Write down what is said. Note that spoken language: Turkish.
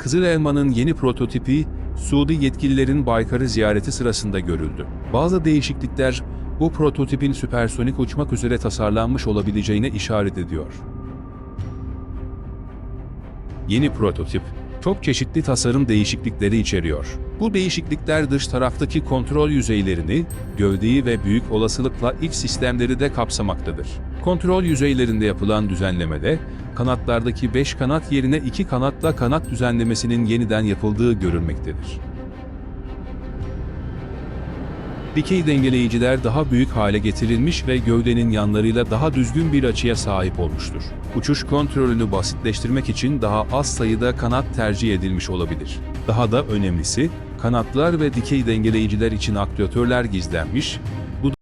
Kızıl Elma'nın yeni prototipi, Suudi yetkililerin Baykar'ı ziyareti sırasında görüldü. Bazı değişiklikler, bu prototipin süpersonik uçmak üzere tasarlanmış olabileceğine işaret ediyor. Yeni prototip, çok çeşitli tasarım değişiklikleri içeriyor. Bu değişiklikler dış taraftaki kontrol yüzeylerini, gövdeyi ve büyük olasılıkla iç sistemleri de kapsamaktadır. Kontrol yüzeylerinde yapılan düzenlemede, kanatlardaki 5 kanat yerine 2 kanatla kanat düzenlemesinin yeniden yapıldığı görülmektedir. Dikey dengeleyiciler daha büyük hale getirilmiş ve gövdenin yanlarıyla daha düzgün bir açıya sahip olmuştur. Uçuş kontrolünü basitleştirmek için daha az sayıda kanat tercih edilmiş olabilir. Daha da önemlisi, kanatlar ve dikey dengeleyiciler için aktuatörler gizlenmiş,